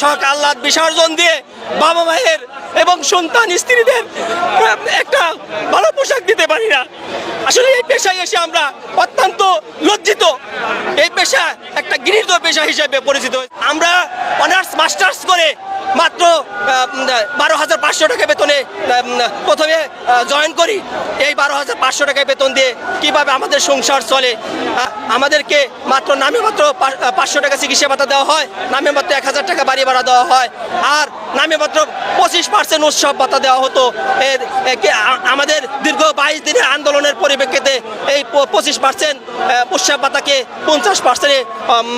শখ আহ্লাদ বিসর্জন দিয়ে বাবা মায়ের এবং সন্তান স্ত্রীদের একটা ভালো পোশাক দিতে পারি না। আসলে এই পেশায় এসে আমরা অত্যন্ত লজ্জিত। এই পেশা একটা গৃহীত পেশা হিসেবে পরিচিত আমরা অনার্স, মাস্টার্স করে মাত্র বারো হাজার পাঁচশো টাকা বেতনে প্রথমে জয়েন করি। এই বারো হাজার পাঁচশো টাকা বেতন দিয়ে কীভাবে আমাদের সংসার চলে? আমাদেরকে মাত্র নামে মাত্র পাঁচশো টাকা চিকিৎসা ভাতা দেওয়া হয়, নামে মাত্র এক হাজার টাকা বাড়ি ভাড়া দেওয়া হয়, আর নামে মাত্র পঁচিশ পার্সেন্ট উৎসব ভাতা দেওয়া হতো। আমাদের বাইশ দিনের আন্দোলনের পরিপ্রেক্ষিতে এই পঁচিশ পার্সেন্ট উৎসব ভাতাকে পঞ্চাশ পার্সেন্টে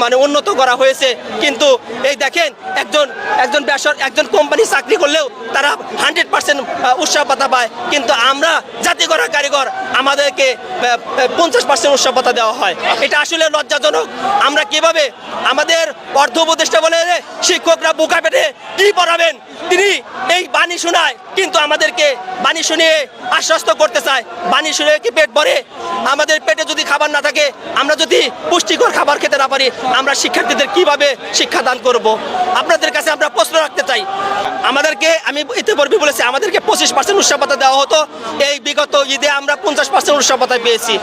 মানে উন্নত করা হয়েছে। কিন্তু এই দেখেন, একজন একজন বেসর, একজন কোম্পানি চাকরি করলেও তারা হান্ড্রেড পার্সেন্ট উৎসব ভাতা পায়। কিন্তু আমরা জাতি করা কারিগর, আমাদেরকে পঞ্চাশ পার্সেন্ট উৎসব ভাতা দেওয়া হয়। এটা আসলে লজ্জাজনক। আমরা কীভাবে আমাদের অর্থ উপদেষ্টা বলে শিক্ষকরা বোকা পেটে কি পড়াবেন? তিনি এই বাণী শোনায়, কিন্তু আমাদেরকে বাণী শুনিয়ে আশ্বস্ত করতে চায়। বাণী শুনে কি পেট ভরে? আমাদের পেটে যদি খাবার না থাকে, আমরা যদি পুষ্টিকর খাবার খেতে না পারি, আমরা শিক্ষার্থীদের কীভাবে শিক্ষাদান করব? আপনাদের কাছে আমরা প্রশ্ন রাখতে চাই। আমাদেরকে, আমি ইতিপূর্বে বলেছি, আমাদেরকে পঁচিশ পার্সেন্ট উৎসব দেওয়া হতো। এই বিগত ঈদে আমরা পঞ্চাশ পার্সেন্ট উৎসব পেয়েছি।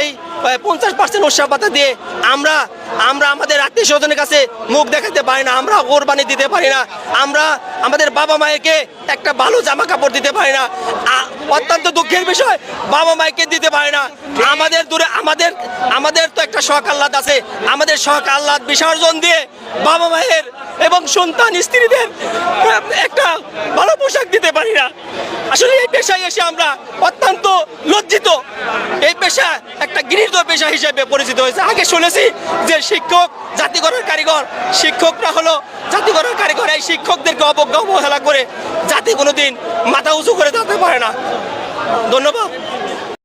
এই পঞ্চাশ পার্সেন্ট উৎসব দিয়ে আমরা আমরা আমাদের আত্মীয় স্বজনের কাছে মুখ দেখাতে পারি না, আমরা কোরবানি দিতে পারি না, আমরা আমাদের বাবা মায়েরকে একটা ভালো জামা কাপড় দিতে পারি না অত্যন্ত দুঃখের বিষয়, বাবা মায়েরকে দিতে পারি না। আমাদের দূরে, আমাদের আমাদের তো একটা শখ আহ্লাদ আছে, আমাদের শখ আহ্লাদ বিসর্জন দিয়ে বাবা মায়ের এবং সন্তান স্ত্রীদের একটা ভালো পোশাক দিতে পারি না। আসলে এই পেশায় এসে আমরা অত্যন্ত লজ্জিত। এই পেশা একটা গৃহীত পেশা হিসেবে পরিচিত হয়েছে। আগে শুনেছি যে শিক্ষক জাতিগরের কারিগর। শিক্ষকরা হলো জাতিগরের কারিগর। এই শিক্ষকদেরকে অবজ্ঞা, অবহেলা করে জাতি কোনোদিন মাথা উঁচু করে যেতে পারে না। ধন্যবাদ।